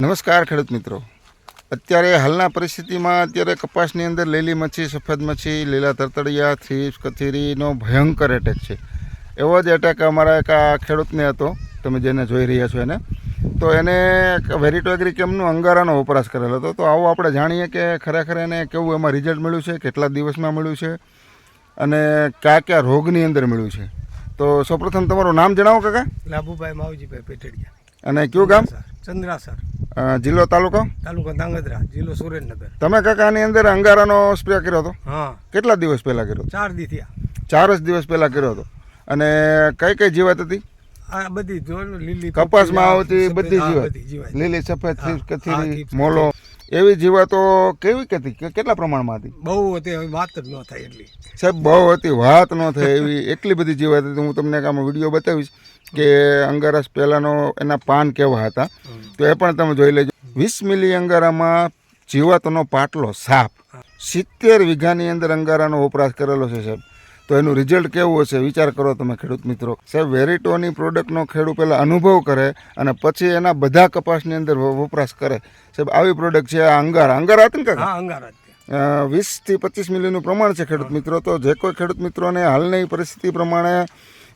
નમસ્કાર ખેડૂત મિત્રો. અત્યારે હાલના પરિસ્થિતિમાં અત્યારે કપાસની અંદર લીલી મચ્છી સફેદ મચ્છી લીલા તરતડિયા થ્રીપ્સ કથેરીનો ભયંકર એટેક છે. એવો જ એટેક અમારા એક આ ખેડૂતને હતો. તમે જેને જોઈ રહ્યા છો એને. તો એને વેરીટો એગ્રી કેમનું અંગારાનો વપરાશ કરેલો હતો. તો આવો આપણે જાણીએ કે ખરેખર એને કેવું એમાં રિઝલ્ટ મળ્યું છે કેટલા દિવસમાં મળ્યું છે અને કયા કયા રોગની અંદર મળ્યું છે. તો સૌપ્રથમ તમારું નામ જણાવો કાકા. લાભુભાઈ માવજીભાઈ પેટડિયા. અને કયું ગામ? ચંદ્રાસર. જિલ્લો તાલુકો? તાલુકો ધાંગધ્રા જિલ્લો સુરેન્દ્રનગર. તમે કાકા આની અંદર અંગારાનો સ્પ્રે કર્યો હતો? હા. કેટલા દિવસ પહેલા કર્યો ચાર દી થયા. ચાર જ દિવસ પહેલા કર્યો હતો. અને કઈ કઈ જીવાત હતી? આ બધી જો લીલી કપાસમાં આવતી બધી જીવાત. લીલી સફેદ કથીરી મોલો. એવી જીવાતો કેવી હતી કે કેટલા પ્રમાણમાં હતી? બહુ હતી હવે વાત જ ન થાય એટલી. સાહેબ બહુ હતી વાત ન થાય એવી એટલી બધી જીવાત હતી. હું તમને એક આમાં વીડિયો બતાવીશ કે અંગારસ પહેલાંનો એના પાન કેવા હતા. તો એ પણ તમે જોઈ લેજો. વીસ મિલી અંગારામાં જીવાતોનો પાટલો સાપ. સિત્તેર વીઘાની અંદર અંગારાનો વપરાશ કરેલો છે સાહેબ. તો એનું રિઝલ્ટ કેવું હશે વિચાર કરો તમે ખેડૂત મિત્રો. સાહેબ વેરીટોની પ્રોડક્ટનો ખેડૂત પહેલાં અનુભવ કરે અને પછી એના બધા કપાસની અંદર વપરાશ કરે. સાહેબ આવી પ્રોડક્ટ છે આ અંગાર. અંગારા હતી ને હા અંગારા વીસથી પચીસ મિલીનું પ્રમાણ છે ખેડૂત મિત્રો. તો જે કોઈ ખેડૂત મિત્રોને હાલની પરિસ્થિતિ પ્રમાણે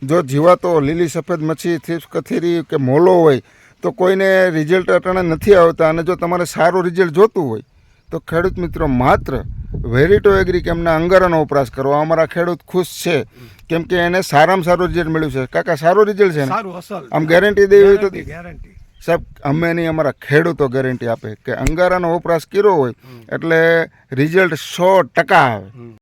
જો જીવાતો લીલી સફેદ મચ્છી થીપ્સ કથેરી કે મોલો હોય તો કોઈને રિઝલ્ટ અટાણે નથી આવતા. અને જો તમારે સારું રિઝલ્ટ જોતું હોય તો ખેડૂત મિત્રો માત્ર વેરીટો એગ્રી કેમના અંગારાનો વપરાશ કરો અમારા ખેડૂત ખુશ છે. કેમ કે એને સારામાં સારું રિઝલ્ટ મળ્યું છે. કાકા સારું રિઝલ્ટ છે ને? આમ ગેરંટી દેવી હોય તો ગેરંટી સાહેબ અમે નહીં અમારા ખેડૂતો ગેરંટી આપે. કે અંગારાનો વપરાશ કર્યો હોય એટલે રિઝલ્ટ સો ટકા આવે.